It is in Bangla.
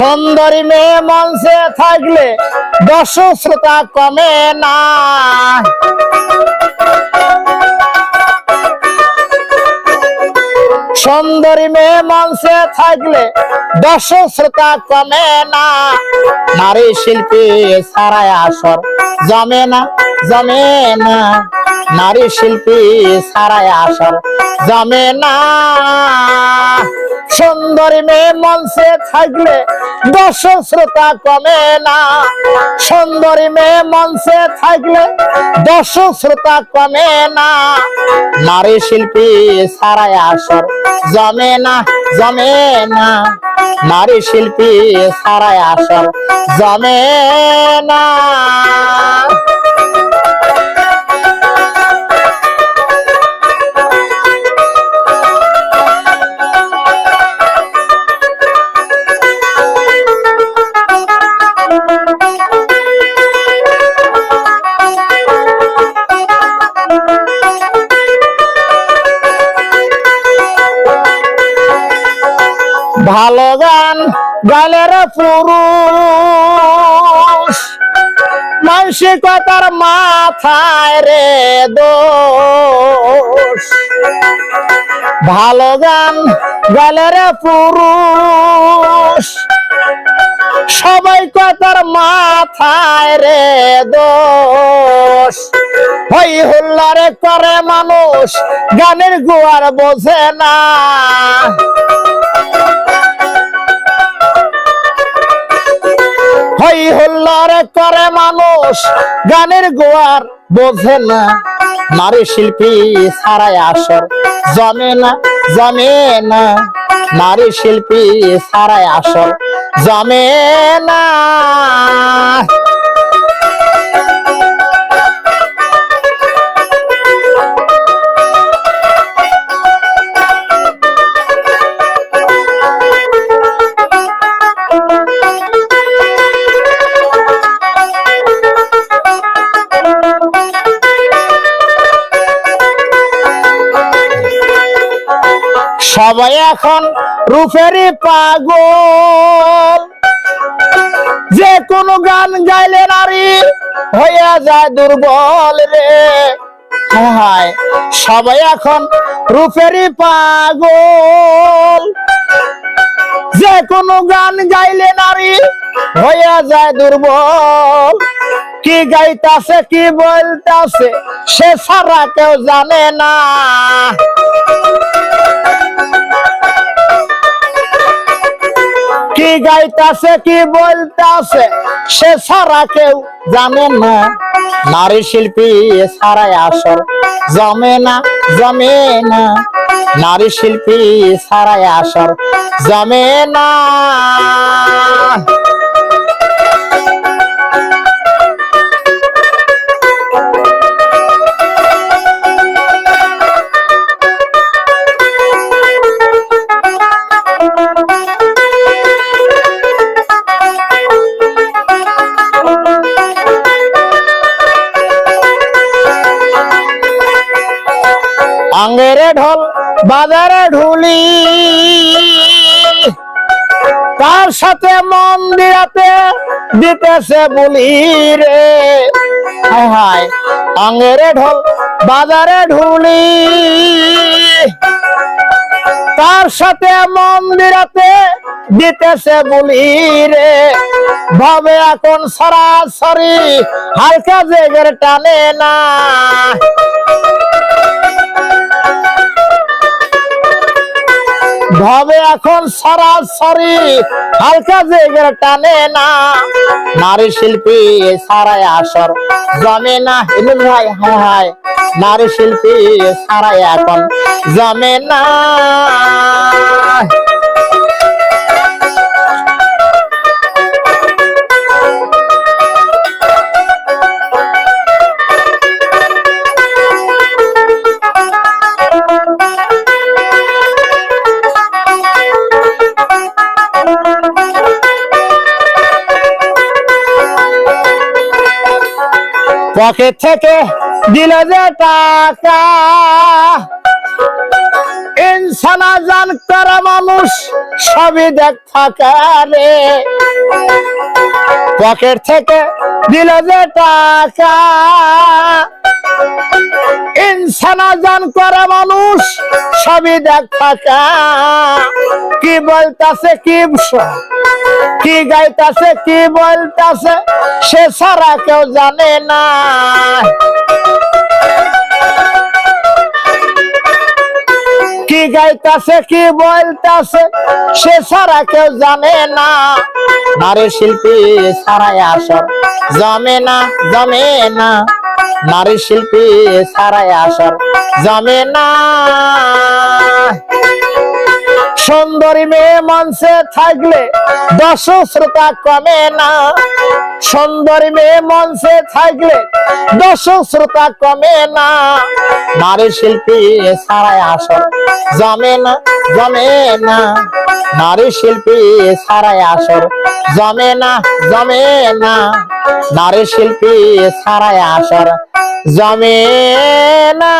সুন্দরী মেয়ে মঞ্চে থাকলে দর্শক কমে না। সুন্দরী মেয়ে মঞ্চে থাকলে দর্শক শ্রোতা কমে না। নারী শিল্পী সারায় আসর জমে না জমে না। নারী শিল্পী সারায় আসর জমে না। সুন্দরী মেয়ে মঞ্চে থাকলে দর্শক শ্রোতা কমে না। সুন্দরী মেয়ে মঞ্চে থাকলে দর্শক শ্রোতা কমে না। নারী শিল্পী সারায় আসর জমে না জমে না। নারী শিল্পী সারায় আসর জমে না। ভালো গান গালের পুরুষ। মানসিকতার মাথায় রে দোষ। ভালো গান গালের পুরুষ। সবাই কথার মাথায় রে দোষ। হই হুল্লারে করে মানুষ, গানের গুয়ার বোঝে না। করে মানুষ গানের গোয়ার বোঝে না। নারী শিল্পী সারাই আসর জমে না জমে না। নারী শিল্পী সারাই আসর জমে না। সবাই এখন রূপেরই পাগল। যে কোনো গান গাইলে নারী হইয়া যায় দুর্বল রে। হায় সবাই এখন রূপেরই পাগল। যে কোনো গান গাইলে নারী হইয়া যায় দুর্বল। কি গাইতাছে, কি বলতাছে, সে সারা কেউ জানে না। গাইতাছে কি বলতাছে? সে সারা কেউ জানে না। নারী শিল্পী সারাই আসল। জমে না জমে না। নারী শিল্পী সারাই আসর জমে না। আঙ্গেরে ঢোল, বাজারে ঢুলি। তার সাথে মন্দিরাতে দিতেছে বলি রে? হায় আঙ্গেরে ঢোল, বাজারে ঢুলি। তার সাথে মন্দিরাতে দিতেছে বলি রে? ভাবে এখন সরাসরি হালকা জেগের টানে না। ভাবে এখন সরাসরি হালকা জেগের টানে না। নারী শিল্পী সারাই আসর। জমে না। এমন ভাই, হায় হায়। নারী শিল্পী সারাই এখন। জমে না। পকেট থেকে দিল যে টাকা। ইনসানা জান করা মানুষ, সবই দেখ রে। পকেট থেকে দিল যে টাকা। ইনসানা জান করা মানুষ, সবই দেখ ফাঁকা কি বলতাছে কি কি গাইতাছে, কি বলতাছে? সে সারা কেউ জানে না। কি গাইতাছে, কি বলতাছে? সে সারা কেউ জানে না। নারী শিল্পী সারাই আসর জমে না জমে না। নারী শিল্পী সারাই আসর জমে না। সুন্দরী মেয়ে মঞ্চে থাকলে দর্শক শ্রোতা কমে না। সুন্দরী মেয়ে মঞ্চে থাকলে দর্শক শ্রোতা কমে না। নারী শিল্পী সারাই আসর জমে না জমে না। নারী শিল্পী সারাই আসর জমে না জমে না। নারী শিল্পী সারাই আসর জমে না।